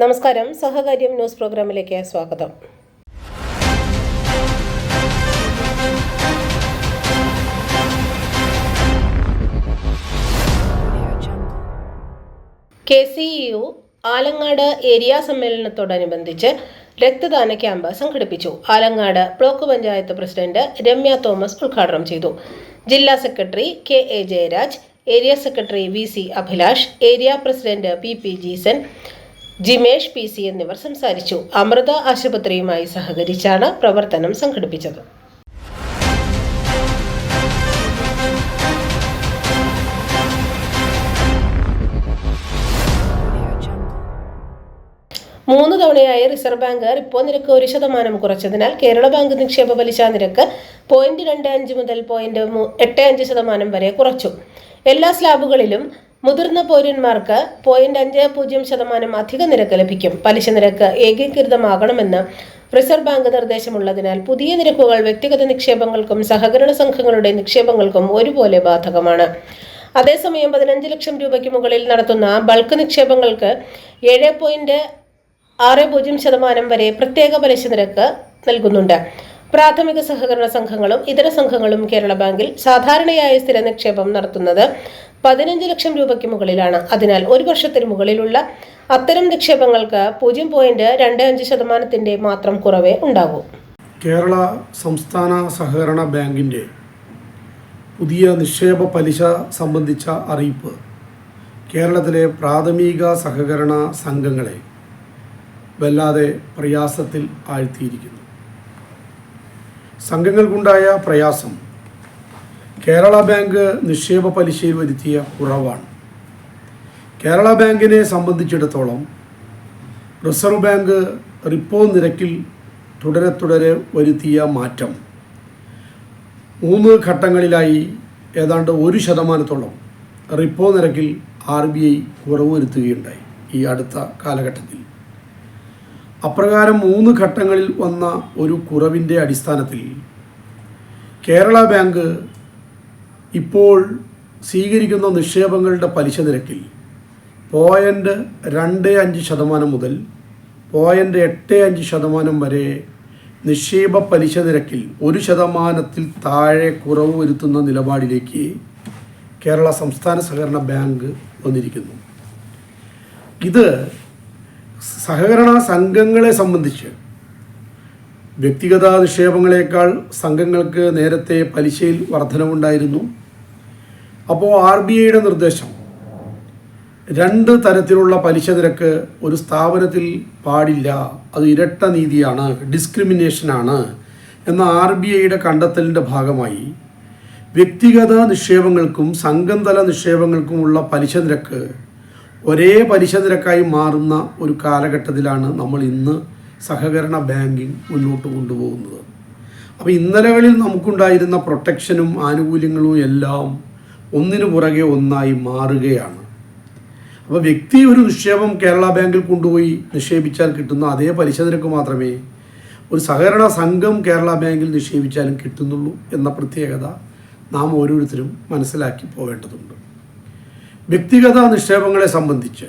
നമസ്കാരം. സഹകാര്യം ന്യൂസ് പ്രോഗ്രാമിലേക്ക് സ്വാഗതം. K C U Alangad area സമ്മേളനത്തോടനുബന്ധിച്ച് രക്തദാന ക്യാമ്പ് സംഘടിപ്പിച്ചു. Alangad block panchayat president Ramya Thomas ഉദ്ഘാടനം ചെയ്തു. ജില്ലാ secretary K A Jayaraj area secretary V C Abhilash area president P P Jeesan Jimesh P C എന്നിവർ സംസാരിച്ചു. അമൃത ആശുപത്രിയുമായി സഹകരിച്ചാണ് പ്രവർത്തനം സംഘടിപ്പിച്ചത്. മൂന്ന് തവണയായി റിസർവ് ബാങ്ക് റിപ്പോ നിരക്ക് ഒരു ശതമാനം കുറച്ചതിനാൽ കേരള ബാങ്ക് നിക്ഷേപ പലിശ നിരക്ക് പോയിന്റ് രണ്ട് അഞ്ച് മുതൽ പോയിന്റ് എട്ട് അഞ്ച് ശതമാനം വരെ കുറച്ചു. എല്ലാ സ്ലാബുകളിലും മുതിർന്ന പൗരന്മാർക്ക് പോയിന്റ് അഞ്ച് പൂജ്യം ശതമാനം അധിക നിരക്ക് ലഭിക്കും. പലിശ നിരക്ക് ഏകീകൃതമാകണമെന്ന് റിസർവ് ബാങ്ക് നിർദ്ദേശമുള്ളതിനാൽ പുതിയ നിരക്കുകൾ വ്യക്തിഗത നിക്ഷേപങ്ങൾക്കും സഹകരണ സംഘങ്ങളുടെ നിക്ഷേപങ്ങൾക്കും ഒരുപോലെ ബാധകമാണ്. അതേസമയം പതിനഞ്ച് ലക്ഷം രൂപയ്ക്ക് മുകളിൽ നടത്തുന്ന ബൾക്ക് നിക്ഷേപങ്ങൾക്ക് ഏഴ് പോയിന്റ് ആറ് പൂജ്യം ശതമാനം വരെ പ്രത്യേക പലിശ നിരക്ക് നൽകുന്നുണ്ട്. പ്രാഥമിക സഹകരണ സംഘങ്ങളും ഇതര സംഘങ്ങളും കേരള ബാങ്കിൽ സാധാരണയായ സ്ഥിര നിക്ഷേപം നടത്തുന്നത് പതിനഞ്ച് ലക്ഷം രൂപയ്ക്ക് മുകളിലാണ്. അതിനാൽ ഒരു വർഷത്തിന് മുകളിലുള്ള അത്തരം നിക്ഷേപങ്ങൾക്ക് പൂജ്യം പോയിന്റ് രണ്ട് അഞ്ച് ശതമാനത്തിന്റെ മാത്രം കുറവേ ഉണ്ടാകൂ. കേരള സംസ്ഥാന സഹകരണ ബാങ്കിന്റെ പുതിയ നിക്ഷേപ പലിശ സംബന്ധിച്ച അറിയിപ്പ്. കേരളത്തിലെ പ്രാഥമിക സഹകരണ സംഘങ്ങളെ വല്ലാതെ പ്രയാസത്തിൽ ആഴ്ത്തിയിരിക്കുന്നു. സംഘങ്ങൾക്കുണ്ടായ പ്രയാസം കേരള ബാങ്ക് നിക്ഷേപ പലിശയിൽ വരുത്തിയ കുറവാണ്. കേരള ബാങ്കിനെ സംബന്ധിച്ചിടത്തോളം റിസർവ് ബാങ്ക് റിപ്പോ നിരക്കിൽ തുടരെ തുടരെ വരുത്തിയ മാറ്റം. മൂന്ന് ഘട്ടങ്ങളിലായി ഏതാണ്ട് ഒരു ശതമാനത്തോളം റിപ്പോ നിരക്കിൽ ആർ ബി ഐ കുറവ് വരുത്തുകയുണ്ടായി ഈ അടുത്ത കാലഘട്ടത്തിൽ. അപ്രകാരം മൂന്ന് ഘട്ടങ്ങളിൽ വന്ന ഒരു കുറവിന്റെ അടിസ്ഥാനത്തിൽ കേരള ബാങ്ക് ഇപ്പോൾ സ്വീകരിക്കുന്ന നിക്ഷേപങ്ങളുടെ പലിശ നിരക്കിൽ പോയിന്റ് രണ്ട് അഞ്ച് ശതമാനം മുതൽ പോയിന്റ് എട്ട് അഞ്ച് ശതമാനം വരെ നിക്ഷേപ പലിശ നിരക്കിൽ ഒരു ശതമാനത്തിൽ താഴെ കുറവ് വരുത്തുന്ന നിലപാടിലേക്ക് കേരള സംസ്ഥാന സഹകരണ ബാങ്ക് വന്നിരിക്കുന്നു. ഇത് സഹകരണ സംഘങ്ങളെ സംബന്ധിച്ച് വ്യക്തിഗത നിക്ഷേപങ്ങളെക്കാൾ സംഘങ്ങൾക്ക് നേരത്തെ പലിശയിൽ വർധനവുണ്ടായിരുന്നു. അപ്പോൾ ആർ ബി ഐയുടെ നിർദ്ദേശം രണ്ട് തരത്തിലുള്ള പലിശ നിരക്ക് ഒരു സ്ഥാപനത്തിൽ പാടില്ല അത് ഇരട്ട നീതിയാണ് ഡിസ്ക്രിമിനേഷനാണ് എന്ന ആർ ബി ഐയുടെ കണ്ടെത്തലിന്റെ ഭാഗമായി വ്യക്തിഗത നിക്ഷേപങ്ങൾക്കും സംഘംതല നിക്ഷേപങ്ങൾക്കുമുള്ള പലിശ നിരക്ക് ഒരേ പലിശ നിരക്കായി മാറുന്ന ഒരു കാലഘട്ടത്തിലാണ് നമ്മൾ ഇന്ന് സഹകരണ ബാങ്കിങ് മുന്നോട്ട് കൊണ്ടുപോകുന്നത്. അപ്പോൾ ഇന്നലകളിൽ നമുക്കുണ്ടായിരുന്ന പ്രൊട്ടക്ഷനും ആനുകൂല്യങ്ങളും എല്ലാം ഒന്നിനു പുറകെ ഒന്നായി മാറുകയാണ്. അപ്പോൾ വ്യക്തി ഒരു നിക്ഷേപം കേരള ബാങ്കിൽ കൊണ്ടുപോയി നിക്ഷേപിച്ചാൽ കിട്ടുന്ന അതേ പലിശ നിരക്ക് മാത്രമേ ഒരു സഹകരണ സംഘം കേരള ബാങ്കിൽ നിക്ഷേപിച്ചാലും കിട്ടുന്നുള്ളൂ എന്ന പ്രത്യേകത നാം ഓരോരുത്തരും മനസ്സിലാക്കി പോവേണ്ടതുണ്ട് വ്യക്തിഗത നിക്ഷേപങ്ങളെ സംബന്ധിച്ച്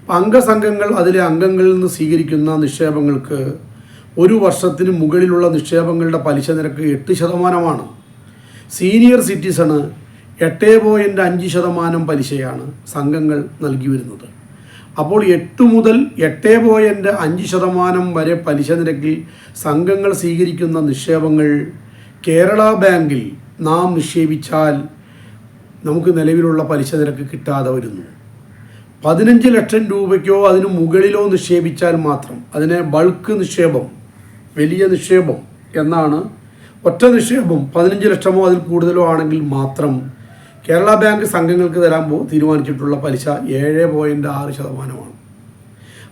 ഇപ്പം അംഗസംഘങ്ങൾ അതിലെ അംഗങ്ങളിൽ നിന്ന് സ്വീകരിക്കുന്ന നിക്ഷേപങ്ങൾക്ക് ഒരു വർഷത്തിന് മുകളിലുള്ള നിക്ഷേപങ്ങളുടെ പലിശ നിരക്ക് എട്ട് ശതമാനമാണ്. സീനിയർ സിറ്റിസണ് എട്ട് പോയിന്റ് അഞ്ച് ശതമാനം പലിശയാണ് സംഘങ്ങൾ നൽകി വരുന്നത്. അപ്പോൾ എട്ട് മുതൽ എട്ട് പോയിന്റ് അഞ്ച് ശതമാനം വരെ പലിശ നിരക്കിൽ സംഘങ്ങൾ സ്വീകരിക്കുന്ന നിക്ഷേപങ്ങൾ കേരള ബാങ്കിൽ നാം നിക്ഷേപിച്ചാൽ നമുക്ക് നിലവിലുള്ള പലിശ നിരക്ക് കിട്ടാതെ വരുന്നു. പതിനഞ്ച് ലക്ഷം രൂപയ്ക്കോ അതിന് മുകളിലോ നിക്ഷേപിച്ചാൽ മാത്രം അതിനെ ബൾക്ക് നിക്ഷേപം വലിയ നിക്ഷേപം എന്നാണ്. ഒറ്റ നിക്ഷേപം പതിനഞ്ച് ലക്ഷമോ അതിൽ കൂടുതലോ ആണെങ്കിൽ മാത്രം കേരള ബാങ്ക് സംഘങ്ങൾക്ക് തരാൻ തീരുമാനിച്ചിട്ടുള്ള പലിശ ഏഴ് പോയിന്റ് ആറ് ശതമാനമാണ്.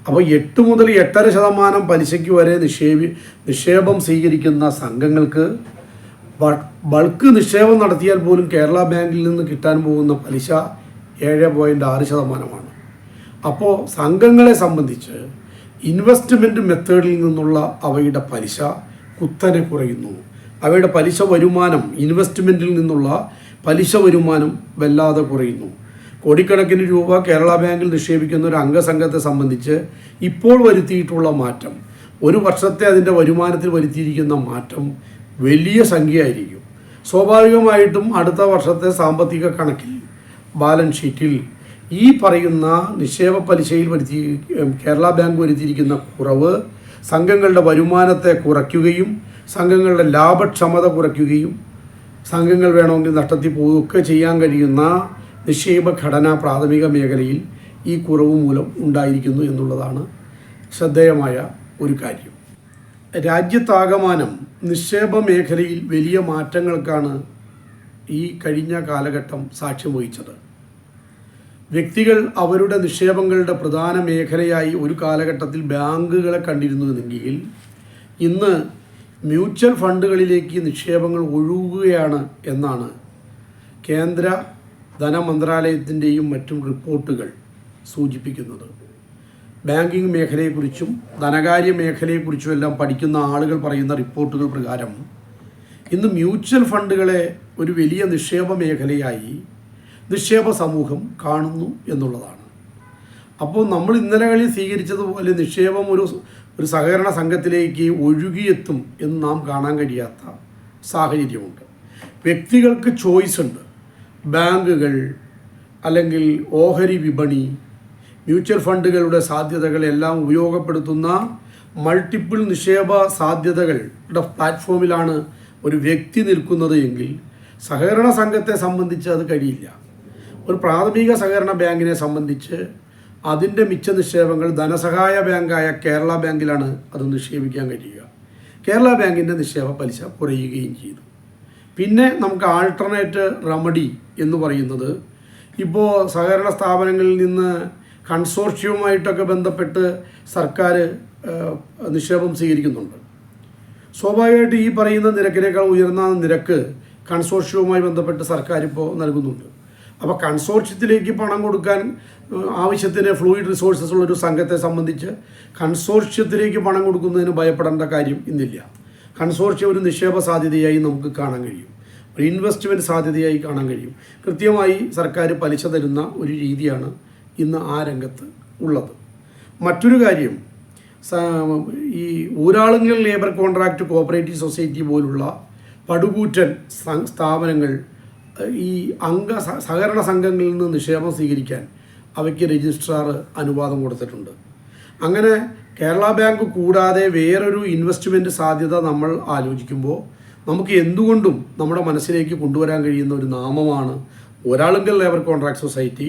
അപ്പോൾ എട്ട് മുതൽ എട്ടര ശതമാനം പലിശയ്ക്ക് വരെ നിക്ഷേപി നിക്ഷേപം സ്വീകരിക്കുന്ന സംഘങ്ങൾക്ക് ബൾക്ക് നിക്ഷേപം നടത്തിയാൽ പോലും കേരള ബാങ്കിൽ നിന്ന് കിട്ടാൻ പോകുന്ന പലിശ ഏഴ് പോയിന്റ് ആറ് ശതമാനമാണ്. അപ്പോൾ സംഘങ്ങളെ സംബന്ധിച്ച് ഇൻവെസ്റ്റ്മെന്റ് മെത്തേഡിൽ നിന്നുള്ള അവയുടെ പലിശ കുത്തനെ കുറയുന്നു. അവയുടെ പലിശ വരുമാനം ഇൻവെസ്റ്റ്മെന്റിൽ നിന്നുള്ള പലിശ വരുമാനം വല്ലാതെ കുറയുന്നു. കോടിക്കണക്കിന് രൂപ കേരള ബാങ്കിൽ നിക്ഷേപിക്കുന്ന ഒരു അംഗസംഘത്തെ സംബന്ധിച്ച് ഇപ്പോൾ വരുത്തിയിട്ടുള്ള മാറ്റം ഒരു വർഷത്തെ അതിന്റെ വരുമാനത്തിൽ വരുത്തിയിരിക്കുന്ന മാറ്റം വലിയ സംഖ്യയായിരിക്കും. സ്വാഭാവികമായിട്ടും അടുത്ത വർഷത്തെ സാമ്പത്തിക കണക്കിൽ ബാലൻസ് ഷീറ്റിൽ ഈ പറയുന്ന നിക്ഷേപ പലിശയിൽ വരുത്തി കേരള ബാങ്ക് വരുത്തിയിരിക്കുന്ന കുറവ് സംഘങ്ങളുടെ വരുമാനത്തെ കുറയ്ക്കുകയും സംഘങ്ങളുടെ ലാഭക്ഷമത കുറയ്ക്കുകയും സംഘങ്ങൾ വേണമെങ്കിൽ നഷ്ടത്തിൽ പോവുകയൊക്കെ ചെയ്യാൻ കഴിയുന്ന നിക്ഷേപ ഘടന പ്രാഥമിക മേഖലയിൽ ഈ കുറവ് മൂലം ഉണ്ടായിരിക്കുന്നു എന്നുള്ളതാണ് ശ്രദ്ധേയമായ ഒരു കാര്യം. രാജ്യത്താകമാനം നിക്ഷേപ മേഖലയിൽ വലിയ മാറ്റങ്ങൾക്കാണ് ഈ കഴിഞ്ഞ കാലഘട്ടം സാക്ഷ്യം വഹിച്ചത്. വ്യക്തികൾ അവരുടെ നിക്ഷേപങ്ങളുടെ പ്രധാന മേഖലയായി ഒരു കാലഘട്ടത്തിൽ ബാങ്കുകളെ കണ്ടിരുന്നുവെങ്കിൽ ഇന്ന് മ്യൂച്വൽ ഫണ്ടുകളിലേക്ക് നിക്ഷേപങ്ങൾ ഒഴുകുകയാണ് എന്നാണ് കേന്ദ്ര ധനമന്ത്രാലയത്തിന്റെയും മറ്റും റിപ്പോർട്ടുകൾ സൂചിപ്പിക്കുന്നത്. ബാങ്കിംഗ് മേഖലയെക്കുറിച്ചും ധനകാര്യ മേഖലയെക്കുറിച്ചും എല്ലാം പഠിക്കുന്ന ആളുകൾ പറയുന്ന റിപ്പോർട്ടുകൾ പ്രകാരം ഇന്ന് മ്യൂച്വൽ ഫണ്ടുകളെ ഒരു വലിയ നിക്ഷേപ മേഖലയായി നിക്ഷേപ സമൂഹം കാണുന്നു എന്നുള്ളതാണ്. അപ്പോൾ നമ്മൾ ഇന്നലകളിൽ സ്വീകരിച്ചതുപോലെ നിക്ഷേപം ഒരു ഒരു സഹകരണ സംഘത്തിലേക്ക് ഒഴുകിയെത്തും എന്ന് നാം കാണാൻ കഴിയാത്ത സാഹചര്യമുണ്ട്. വ്യക്തികൾക്ക് ചോയ്സ് ഉണ്ട്. ബാങ്കുകൾ അല്ലെങ്കിൽ ഓഹരി വിപണി മ്യൂച്വൽ ഫണ്ടുകളുടെ സാധ്യതകളെല്ലാം ഉപയോഗപ്പെടുത്തുന്ന മൾട്ടിപ്പിൾ നിക്ഷേപ സാധ്യതകളുടെ പ്ലാറ്റ്ഫോമിലാണ് ഒരു വ്യക്തി നിൽക്കുന്നത് എങ്കിൽ സഹകരണ സംഘത്തെ സംബന്ധിച്ച് അത് കഴിയില്ല. ഒരു പ്രാഥമിക സഹകരണ ബാങ്കിനെ സംബന്ധിച്ച് അതിന്റെ മിച്ച നിക്ഷേപങ്ങൾ ധനസഹായ ബാങ്കായ കേരള ബാങ്കിലാണ് അത് നിക്ഷേപിക്കാൻ കഴിയുക. കേരള ബാങ്കിന്റെ നിക്ഷേപ പലിശ കുറയുകയും ചെയ്തു. പിന്നെ നമുക്ക് ആൾട്ടർനേറ്റ് റെമഡി എന്ന് പറയുന്നത് ഇപ്പോൾ സഹകരണ സ്ഥാപനങ്ങളിൽ നിന്ന് കൺസോർഷ്യവുമായിട്ടൊക്കെ ബന്ധപ്പെട്ട് സർക്കാർ നിക്ഷേപം സ്വീകരിക്കുന്നുണ്ട്. സ്വാഭാവികമായിട്ട് ഈ പറയുന്ന നിരക്കിനേക്കാൾ ഉയർന്ന നിരക്ക് കൺസോർഷ്യവുമായി ബന്ധപ്പെട്ട് സർക്കാർ ഇപ്പോൾ നൽകുന്നുണ്ട്. അപ്പോൾ കൺസോർഷ്യത്തിലേക്ക് പണം കൊടുക്കാൻ ആവശ്യത്തിന് ഫ്ലൂയിഡ് റിസോഴ്സസ് ഉള്ളൊരു സംഘത്തെ സംബന്ധിച്ച് കൺസോർഷ്യത്തിലേക്ക് പണം കൊടുക്കുന്നതിന് ഭയപ്പെടേണ്ട കാര്യം ഇന്നില്ല. കൺസോർഷ്യം ഒരു നിക്ഷേപ സാധ്യതയായി നമുക്ക് കാണാൻ കഴിയും. ഒരു ഇൻവെസ്റ്റ്മെന്റ് സാധ്യതയായി കാണാൻ കഴിയും. കൃത്യമായി സർക്കാർ പലിശ തരുന്ന ഒരു രീതിയാണ് ഇന്ന് ആ രംഗത്ത് ഉള്ളത്. മറ്റൊരു കാര്യം ഈ Uralungal labour contract cooperative society പോലുള്ള പടുകൂറ്റൻ സ്ഥാപനങ്ങൾ ഈ അംഗ സഹകരണ സംഘങ്ങളിൽ നിന്ന് നിക്ഷേപം സ്വീകരിക്കാൻ അവയ്ക്ക് രജിസ്ട്രാർ അനുവാദം കൊടുത്തിട്ടുണ്ട്. അങ്ങനെ കേരള ബാങ്ക് കൂടാതെ വേറൊരു ഇൻവെസ്റ്റ്മെന്റ് സാധ്യത നമ്മൾ ആലോചിക്കുമ്പോൾ നമുക്ക് എന്തുകൊണ്ടും നമ്മുടെ മനസ്സിലേക്ക് കൊണ്ടുവരാൻ കഴിയുന്ന ഒരു നാമമാണ് ഒരാളുങ്കൽ ലേബർ കോൺട്രാക്ട് സൊസൈറ്റി.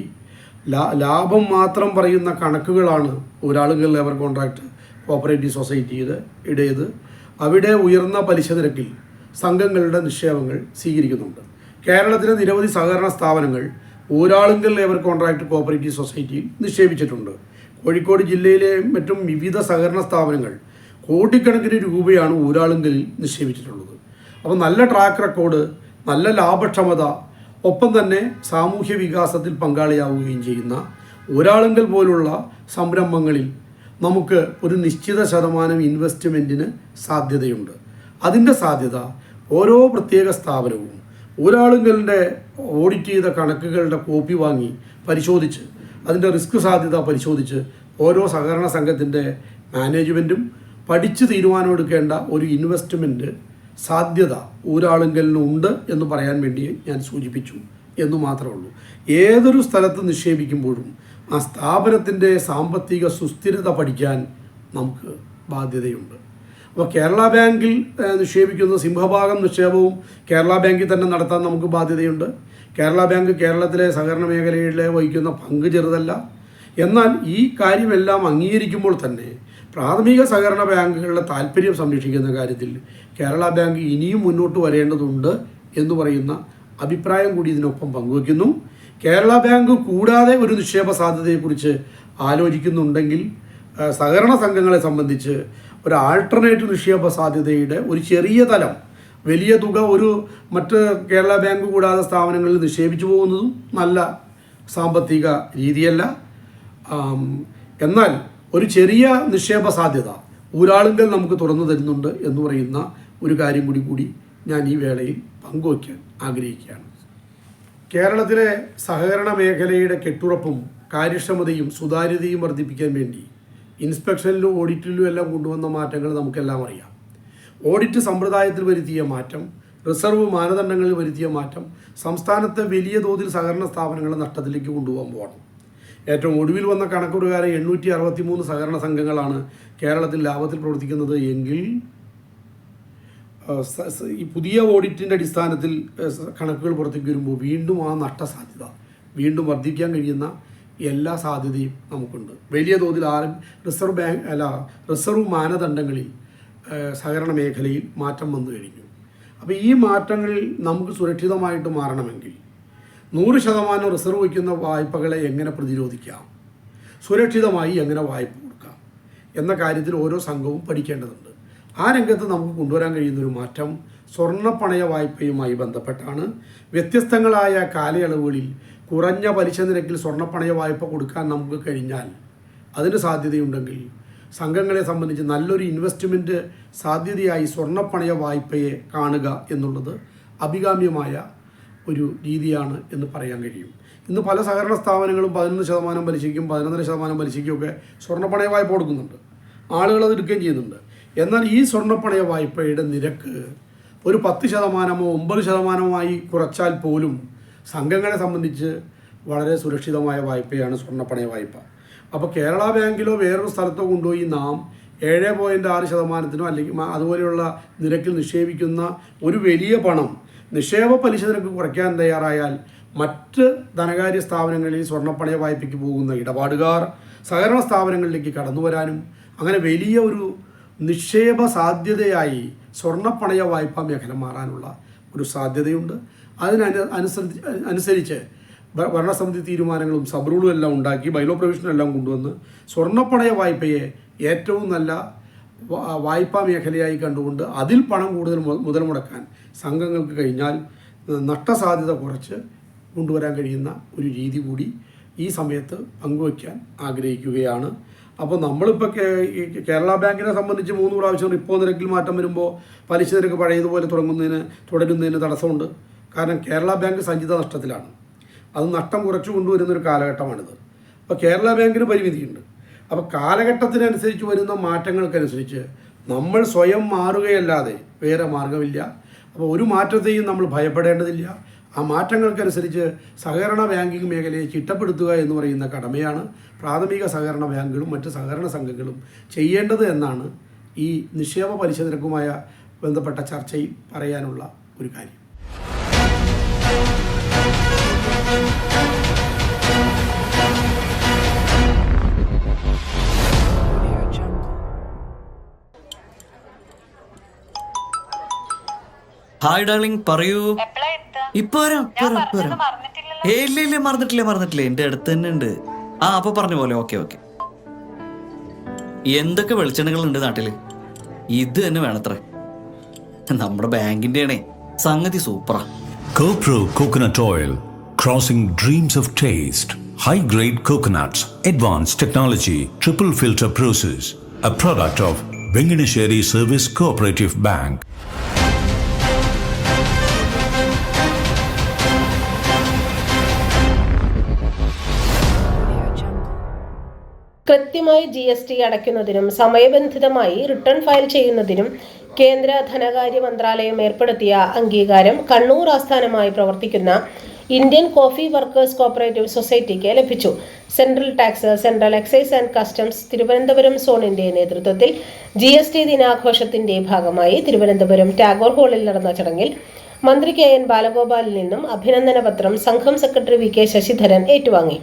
ലാഭം മാത്രം പറയുന്ന കണക്കുകളാണ് ഒരാളുങ്കൽ ലേബർ കോൺട്രാക്ട് കോപ്പറേറ്റീവ് സൊസൈറ്റിയുടെ ഇടയത് അവിടെ ഉയർന്ന പലിശ നിരക്കിൽ സംഘങ്ങളുടെ നിക്ഷേപങ്ങൾ സ്വീകരിക്കുന്നുണ്ട്. കേരളത്തിലെ നിരവധി സഹകരണ സ്ഥാപനങ്ങൾ ഊരാളുങ്കൽ ലേബർ കോൺട്രാക്ട് കോപ്പറേറ്റീവ് സൊസൈറ്റിയിൽ നിക്ഷേപിച്ചിട്ടുണ്ട്. കോഴിക്കോട് ജില്ലയിലെ മറ്റും വിവിധ സഹകരണ സ്ഥാപനങ്ങൾ കോടിക്കണക്കിന് രൂപയാണ് ഊരാളുങ്കലിൽ നിക്ഷേപിച്ചിട്ടുള്ളത്. അപ്പോൾ നല്ല ട്രാക്ക് റെക്കോർഡ് നല്ല ലാഭക്ഷമത ഒപ്പം തന്നെ സാമൂഹ്യ വികാസത്തിൽ പങ്കാളിയാവുകയും ചെയ്യുന്ന ഒരാളുങ്കൽ പോലുള്ള സംരംഭങ്ങളിൽ നമുക്ക് ഒരു നിശ്ചിത ശതമാനം ഇൻവെസ്റ്റ്മെന്റിന് സാധ്യതയുണ്ട്. അതിന്റെ സാധ്യത ഓരോ പ്രത്യേക സ്ഥാപനവും ഒരാളുകളുടെ ഓഡിറ്റ് ചെയ്ത കണക്കുകളുടെ കോപ്പി വാങ്ങി പരിശോധിച്ച് അതിന്റെ റിസ്ക് സാധ്യത പരിശോധിച്ച് ഓരോ സഹകരണ സംഘത്തിന്റെ മാനേജ്മെന്റും പഠിച്ച് തീരുമാനമെടുക്കേണ്ട ഒരു ഇൻവെസ്റ്റ്മെന്റ് സാധ്യത ഊരാളുങ്കലിനുണ്ട് എന്ന് പറയാൻ വേണ്ടി ഞാൻ സൂചിപ്പിച്ചു എന്ന് മാത്രമേ ഉള്ളൂ. ഏതൊരു സ്ഥലത്ത് നിക്ഷേപിക്കുമ്പോഴും ആ സ്ഥാപനത്തിന്റെ സാമ്പത്തിക സുസ്ഥിരത പഠിക്കാൻ നമുക്ക് ബാധ്യതയുണ്ട്. അപ്പോൾ കേരള ബാങ്കിൽ നിക്ഷേപിക്കുന്ന സിംഹഭാഗം നിക്ഷേപവും കേരള ബാങ്കിൽ തന്നെ നടത്താൻ നമുക്ക് ബാധ്യതയുണ്ട്. കേരള ബാങ്ക് കേരളത്തിലെ സഹകരണ മേഖലയിലെ വഹിക്കുന്ന പങ്ക് ചെറുതല്ല. എന്നാൽ ഈ കാര്യമെല്ലാം അംഗീകരിക്കുമ്പോൾ തന്നെ പ്രാഥമിക സഹകരണ ബാങ്കുകളുടെ താല്പര്യം സംരക്ഷിക്കുന്ന കാര്യത്തിൽ കേരള ബാങ്ക് ഇനിയും മുന്നോട്ട് വരേണ്ടതുണ്ട് എന്ന് പറയുന്ന അഭിപ്രായം കൂടി ഇതിനൊപ്പം പങ്കുവയ്ക്കുന്നു കേരള ബാങ്ക് കൂടാതെ ഒരു നിക്ഷേപ സാധ്യതയെക്കുറിച്ച് ആലോചിക്കുന്നുണ്ടെങ്കിൽ സഹകരണ സംഘങ്ങളെ സംബന്ധിച്ച് ഒരു ആൾട്ടർനേറ്റീവ് നിക്ഷേപ സാധ്യതയുടെ ഒരു ചെറിയ തലം വലിയ തുക ഒരു മറ്റ് കേരള ബാങ്ക് കൂടാതെ സ്ഥാപനങ്ങളിൽ നിക്ഷേപിച്ചു പോകുന്നതും നല്ല സാമ്പത്തിക രീതിയല്ല. എന്നാൽ ഒരു ചെറിയ നിക്ഷേപ സാധ്യത ഊരാളുങ്കൽ നമുക്ക് തുറന്നു തരുന്നുണ്ട് എന്ന് പറയുന്ന ഒരു കാര്യം കൂടി കൂടി ഞാൻ ഈ വേളയിൽ പങ്കുവയ്ക്കാൻ ആഗ്രഹിക്കുകയാണ്. കേരളത്തിലെ സഹകരണ മേഖലയുടെ കെട്ടുറപ്പും കാര്യക്ഷമതയും സുതാര്യതയും വർദ്ധിപ്പിക്കാൻ വേണ്ടി ഇൻസ്പെക്ഷനിലും ഓഡിറ്റിലും എല്ലാം കൊണ്ടുവന്ന മാറ്റങ്ങൾ നമുക്കെല്ലാം അറിയാം. ഓഡിറ്റ് സമ്പ്രദായത്തിൽ വരുത്തിയ മാറ്റം റിസർവ് മാനദണ്ഡങ്ങളിൽ വരുത്തിയ മാറ്റം സംസ്ഥാനത്തെ വലിയ തോതിൽ സഹകരണ സ്ഥാപനങ്ങളെ നഷ്ടത്തിലേക്ക് കൊണ്ടുപോകാൻ പോകണം ഏറ്റവും ഒടുവിൽ വന്ന കണക്ക് പ്രകാരം എണ്ണൂറ്റി അറുപത്തി മൂന്ന് സഹകരണ സംഘങ്ങളാണ് കേരളത്തിൽ ലാഭത്തിൽ പ്രവർത്തിക്കുന്നത് എങ്കിൽ ഈ പുതിയ ഓഡിറ്റിന്റെ അടിസ്ഥാനത്തിൽ കണക്കുകൾ പുറത്തേക്ക് വരുമ്പോൾ വീണ്ടും ആ നഷ്ടസാധ്യത വീണ്ടും വർദ്ധിക്കാൻ കഴിയുന്ന എല്ലാ സാധ്യതയും നമുക്കുണ്ട്. വലിയ തോതിൽ ആർ റിസർവ് ബാങ്ക് അല്ല റിസർവ് മാനദണ്ഡങ്ങളിൽ സഹകരണ മേഖലയിൽ മാറ്റം വന്നു കഴിഞ്ഞു. അപ്പോൾ ഈ മാറ്റങ്ങളിൽ നമുക്ക് സുരക്ഷിതമായിട്ട് മാറണമെങ്കിൽ നൂറ് ശതമാനം റിസർവ് വയ്ക്കുന്ന വായ്പകളെ എങ്ങനെ പ്രതിരോധിക്കാം? സുരക്ഷിതമായി എങ്ങനെ വായ്പ കൊടുക്കാം? എന്ന കാര്യത്തിൽ ഓരോ സംഘവും പഠിക്കേണ്ടതുണ്ട്. ആ രംഗത്ത് നമുക്ക് കൊണ്ടുവരാൻ കഴിയുന്നൊരു മാറ്റം സ്വർണപ്പണയ വായ്പയുമായി ബന്ധപ്പെട്ടാണ്. വ്യത്യസ്തങ്ങളായ കാലയളവുകളിൽ കുറഞ്ഞ പലിശ നിരക്കിൽ സ്വർണപ്പണയ വായ്പ കൊടുക്കാൻ നമുക്ക് കഴിഞ്ഞാൽ അതിന് സാധ്യതയുണ്ടെങ്കിൽ സംഘങ്ങളെ സംബന്ധിച്ച് നല്ലൊരു ഇൻവെസ്റ്റ്മെന്റ് സാധ്യതയായി സ്വർണപ്പണയ വായ്പയെ കാണുക എന്നുള്ളത് അഭികാമ്യമായ ഒരു രീതിയാണ് എന്ന് പറയാൻ കഴിയും. ഇന്ന് പല സഹകരണ സ്ഥാപനങ്ങളും പതിനൊന്ന് ശതമാനം പലിശയ്ക്കും പതിനൊന്നര ശതമാനം പലിശയ്ക്കും ഒക്കെ സ്വർണപ്പണയ വായ്പ കൊടുക്കുന്നുണ്ട്. ആളുകൾ അത് എടുക്കുകയും ചെയ്യുന്നുണ്ട്. എന്നാൽ ഈ സ്വർണപ്പണയ വായ്പയുടെ നിരക്ക് ഒരു പത്ത് ശതമാനമോ ഒമ്പത് ശതമാനമായി കുറച്ചാൽ പോലും സംഘങ്ങളെ സംബന്ധിച്ച് വളരെ സുരക്ഷിതമായ വായ്പയാണ് സ്വർണപ്പണയ വായ്പ. അപ്പോൾ കേരള ബാങ്കിലോ വേറൊരു സ്ഥലത്തോ കൊണ്ടുപോയി നാം ഏഴ് പോയിന്റ് ആറ് ശതമാനത്തിനോ അല്ലെങ്കിൽ അതുപോലെയുള്ള നിരക്കിൽ നിക്ഷേപിക്കുന്ന ഒരു വലിയ പണം നിക്ഷേപ പലിശ നിരക്ക് കുറയ്ക്കാൻ തയ്യാറായാൽ മറ്റ് ധനകാര്യ സ്ഥാപനങ്ങളിൽ സ്വർണപ്പണയ വായ്പയ്ക്ക് പോകുന്ന ഇടപാടുകാർ സഹകരണ സ്ഥാപനങ്ങളിലേക്ക് കടന്നു വരാനും അങ്ങനെ വലിയ ഒരു നിക്ഷേപ സാധ്യതയായി സ്വർണപ്പണയ വായ്പാ മേഖല മാറാനുള്ള ഒരു സാധ്യതയുണ്ട്. അതിനനു അനുസരിച്ച് അനുസരിച്ച് ഭരണസമിതി തീരുമാനങ്ങളും സബ്രൂളും എല്ലാം ഉണ്ടാക്കി ബൈലോ പ്രൊവിഷനും എല്ലാം കൊണ്ടുവന്ന് സ്വർണപ്പണയ വായ്പയെ ഏറ്റവും നല്ല വായ്പാ മേഖലയായി കണ്ടുകൊണ്ട് അതിൽ പണം കൂടുതൽ മുതൽ മുടക്കാൻ സംഘങ്ങൾക്ക് കഴിഞ്ഞാൽ നഷ്ടസാധ്യത കുറച്ച് കൊണ്ടുവരാൻ കഴിയുന്ന ഒരു രീതി കൂടി ഈ സമയത്ത് പങ്കുവയ്ക്കാൻ ആഗ്രഹിക്കുകയാണ്. അപ്പോൾ നമ്മളിപ്പോൾ കേരള ബാങ്കിനെ സംബന്ധിച്ച് മൂന്ന് പ്രാവശ്യം റിപ്പോ നിരക്കിൽ മാറ്റം വരുമ്പോൾ പലിശ നിരക്ക് പഴയതുപോലെ തുടങ്ങുന്നതിന് തുടരുന്നതിന് തടസ്സമുണ്ട്. കാരണം കേരള ബാങ്ക് സഞ്ചിത നഷ്ടത്തിലാണ്. അത് നഷ്ടം കുറച്ചു കൊണ്ടുവരുന്ന ഒരു കാലഘട്ടമാണിത്. അപ്പോൾ കേരള ബാങ്കിന് പരിമിതിയുണ്ട്. അപ്പോൾ കാലഘട്ടത്തിനനുസരിച്ച് വരുന്ന മാറ്റങ്ങൾക്കനുസരിച്ച് നമ്മൾ സ്വയം മാറുകയല്ലാതെ വേറെ മാർഗമില്ല അപ്പോൾ ഒരു മാറ്റത്തെയും നമ്മൾ ഭയപ്പെടേണ്ടതില്ല. ആ മാറ്റങ്ങൾക്കനുസരിച്ച് സഹകരണ ബാങ്കിംഗ് മേഖലയെ ചിട്ടപ്പെടുത്തുക എന്ന് പറയുന്ന കടമയാണ് പ്രാഥമിക സഹകരണ ബാങ്കുകളും മറ്റ് സഹകരണ സംഘങ്ങളും ചെയ്യേണ്ടത് എന്നാണ് ഈ നിക്ഷേപ പലിശ നിരക്കുമായ ബന്ധപ്പെട്ട ചർച്ചയിൽ പറയാനുള്ള ഒരു കാര്യം. ഹായ് ഡാർലിംഗ് പറയൂ? ഇപ്പൊ വരാം ഇല്ല ഇല്ല മറന്നിട്ടില്ല മറന്നിട്ടില്ല. എന്റെ അടുത്ത് തന്നെ ഉണ്ട്. ആ അപ്പൊ പറഞ്ഞ പോലെ ഓക്കെ ഓക്കെ. എന്തൊക്കെ വെളിച്ചെണ്ണകൾ ഉണ്ട് നാട്ടിൽ? ഇത് തന്നെ വേണത്രേ. നമ്മുടെ ബാങ്കിന്റെ ആണേ സംഗതി സൂപ്പറാ. CoPro Coconut Oil, crossing dreams of taste. High grade coconuts, advanced technology, triple filter process. A product of Venganesheri Service Cooperative Bank. കൃത്യമായി ജി എസ് ടി അടയ്ക്കുന്നതിനും സമയബന്ധിതമായി റിട്ടേൺ ഫയൽ ചെയ്യുന്നതിനും കേന്ദ്ര ധനകാര്യ മന്ത്രാലയം ഏർപ്പെടുത്തിയ അംഗീകാരം കണ്ണൂർ ആസ്ഥാനമായി പ്രവർത്തിക്കുന്ന ഇന്ത്യൻ കോഫി വർക്കേഴ്സ് കോപ്പറേറ്റീവ് സൊസൈറ്റിക്ക് ലഭിച്ചു. Central tax central excise and customs Thiruvananthapuram സോണിന്റെ നേതൃത്വത്തിൽ ജി എസ് ടി ദിനാഘോഷത്തിന്റെ ഭാഗമായി തിരുവനന്തപുരം ടാഗോർ ഹാളിൽ നടന്ന ചടങ്ങിൽ മന്ത്രി കെ എൻ ബാലഗോപാലിൽ നിന്നും അഭിനന്ദന പത്രം സംഘം സെക്രട്ടറി വി കെ ശശിധരൻ ഏറ്റുവാങ്ങി.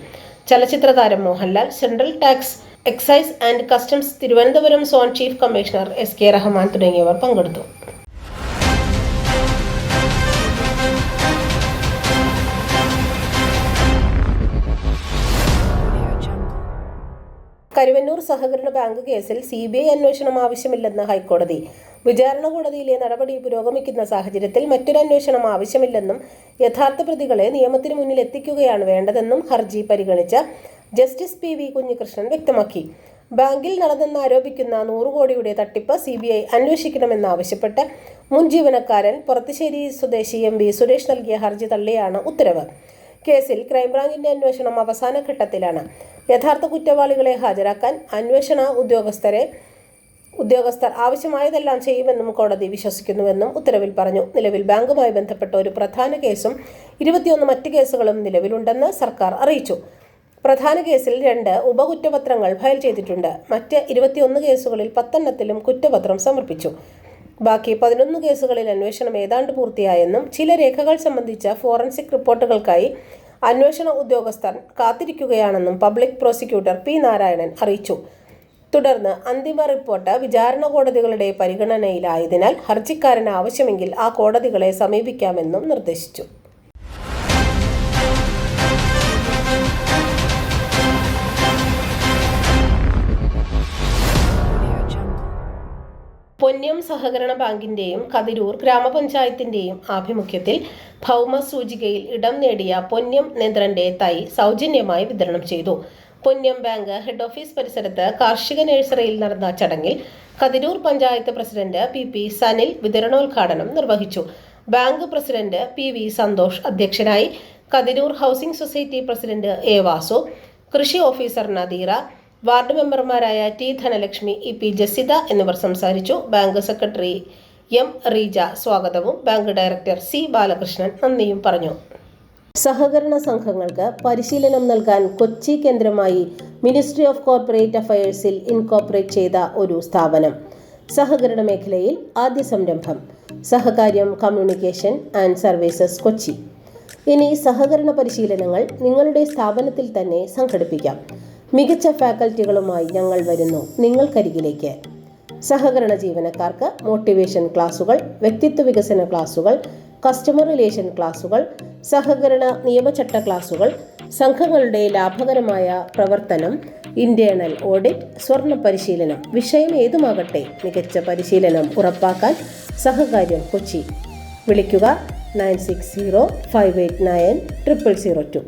ചലച്ചിത്ര താരം Mohanlal central tax excise and customs Thiruvananthapuram zone chief commissioner S K Rahman തുടങ്ങിയവർ പങ്കെടുത്തു. കരുവന്നൂർ സഹകരണ ബാങ്ക് കേസിൽ സി ബി ഐ അന്വേഷണം ആവശ്യമില്ലെന്ന് ഹൈക്കോടതി. വിചാരണ കോടതിയിലെ നടപടി പുരോഗമിക്കുന്ന സാഹചര്യത്തിൽ മറ്റൊരു അന്വേഷണം ആവശ്യമില്ലെന്നും യഥാർത്ഥ പ്രതികളെ നിയമത്തിന് മുന്നിൽ എത്തിക്കുകയാണ് വേണ്ടതെന്നും ഹർജി പരിഗണിച്ച ജസ്റ്റിസ് പി വി കുഞ്ഞികൃഷ്ണൻ വ്യക്തമാക്കി. ബാങ്കിൽ നടന്നെന്ന് ആരോപിക്കുന്ന നൂറ് കോടിയുടെ തട്ടിപ്പ് സി ബി ഐ അന്വേഷിക്കണമെന്നാവശ്യപ്പെട്ട് മുൻ ജീവനക്കാരൻ പുറത്തുശ്ശേരി സ്വദേശി എം വി സുരേഷ് നൽകിയ ഹർജി തള്ളിയാണ് ഉത്തരവ്. കേസിൽ ക്രൈംബ്രാഞ്ചിന്റെ അന്വേഷണം അവസാന ഘട്ടത്തിലാണ്. യഥാർത്ഥ കുറ്റവാളികളെ ഹാജരാക്കാൻ അന്വേഷണ ഉദ്യോഗസ്ഥരെ ഉദ്യോഗസ്ഥർ ആവശ്യമായതെല്ലാം ചെയ്യുമെന്നും കോടതി വിശ്വസിക്കുന്നുവെന്നും ഉത്തരവിൽ പറഞ്ഞു. നിലവിൽ ബാങ്കുമായി ബന്ധപ്പെട്ട ഒരു പ്രധാന കേസും ഇരുപത്തിയൊന്ന് മറ്റ് കേസുകളും നിലവിലുണ്ടെന്ന് സർക്കാർ അറിയിച്ചു. പ്രധാന കേസിൽ രണ്ട് ഉപകുറ്റപത്രങ്ങൾ ഫയൽ ചെയ്തിട്ടുണ്ട്. മറ്റ് ഇരുപത്തിയൊന്ന് കേസുകളിൽ പത്തെണ്ണത്തിലും കുറ്റപത്രം സമർപ്പിച്ചു. ബാക്കി പതിനൊന്ന് കേസുകളിൽ അന്വേഷണം ഏതാണ്ട് പൂർത്തിയായെന്നും ചില രേഖകൾ സംബന്ധിച്ച ഫോറൻസിക് റിപ്പോർട്ടുകൾക്കായി അന്വേഷണ ഉദ്യോഗസ്ഥർ കാത്തിരിക്കുകയാണെന്നും പബ്ലിക് പ്രോസിക്യൂട്ടർ പി നാരായണൻ അറിയിച്ചു. തുടർന്ന് അന്തിമ റിപ്പോർട്ട് വിചാരണ കോടതികളുടെ പരിഗണനയിലായതിനാൽ ഹർജിക്കാരന് ആവശ്യമെങ്കിൽ ആ കോടതികളെ സമീപിക്കാമെന്നും നിർദ്ദേശിച്ചു. പൊന്നം സഹകരണ ബാങ്കിന്റെയും കതിരൂർ ഗ്രാമപഞ്ചായത്തിന്റെയും ആഭിമുഖ്യത്തിൽ ഭൗമ സൂചികയിൽ ഇടം നേടിയ പൊന്നം നേന്ത്രന്റെ തൈ സൗജന്യമായി വിതരണം ചെയ്തു. പൊന്നം ബാങ്ക് ഹെഡ് ഓഫീസ് പരിസരത്ത് കാർഷിക നഴ്സറിയിൽ നടന്ന ചടങ്ങിൽ Kathirur panchayat president P P Sanil വിതരണോദ്ഘാടനം നിർവഹിച്ചു. Bank president P V Santhosh അധ്യക്ഷനായി Kathirur housing society president A Vasu കൃഷി ഓഫീസർ നദീറ വാർഡ് മെമ്പർമാരായ T Dhanalakshmi E P Jasitha എന്നിവർ സംസാരിച്ചു. ബാങ്ക് സെക്രട്ടറി എം റീജ സ്വാഗതവും ബാങ്ക് ഡയറക്ടർ സി ബാലകൃഷ്ണൻ നന്ദിയും പറഞ്ഞു. സഹകരണ സംഘങ്ങൾക്ക് പരിശീലനം നൽകാൻ കൊച്ചി കേന്ദ്രമായി മിനിസ്ട്രി ഓഫ് കോർപ്പറേറ്റ് അഫയേഴ്സിൽ ഇൻകോർപ്പറേറ്റ് ചെയ്ത ഒരു സ്ഥാപനം. സഹകരണ മേഖലയിൽ ആദ്യ സംരംഭം. Sahakaryam communication and services Kochi. ഇനി സഹകരണ പരിശീലനങ്ങൾ നിങ്ങളുടെ സ്ഥാപനത്തിൽ തന്നെ സംഘടിപ്പിക്കാം. മികച്ച ഫാക്കൽറ്റികളുമായി ഞങ്ങൾ വരുന്നു. നിങ്ങൾക്കരികിലേക്ക്. സഹകരണ ജീവനക്കാർക്ക് മോട്ടിവേഷൻ ക്ലാസുകൾ വ്യക്തിത്വ വികസന ക്ലാസുകൾ കസ്റ്റമർ റിലേഷൻ ക്ലാസുകൾ സഹകരണ നിയമചട്ട ക്ലാസുകൾ സംഘങ്ങളുടെ ലാഭകരമായ പ്രവർത്തനം ഇന്റേണൽ ഓഡിറ്റ് സ്വർണ പരിശീലനം വിഷയം ഏതുമാകട്ടെ മികച്ച പരിശീലനം ഉറപ്പാക്കാൻ സഹകാര്യം കൊച്ചി. വിളിക്കുക nine six zero five eight nine triple zero two.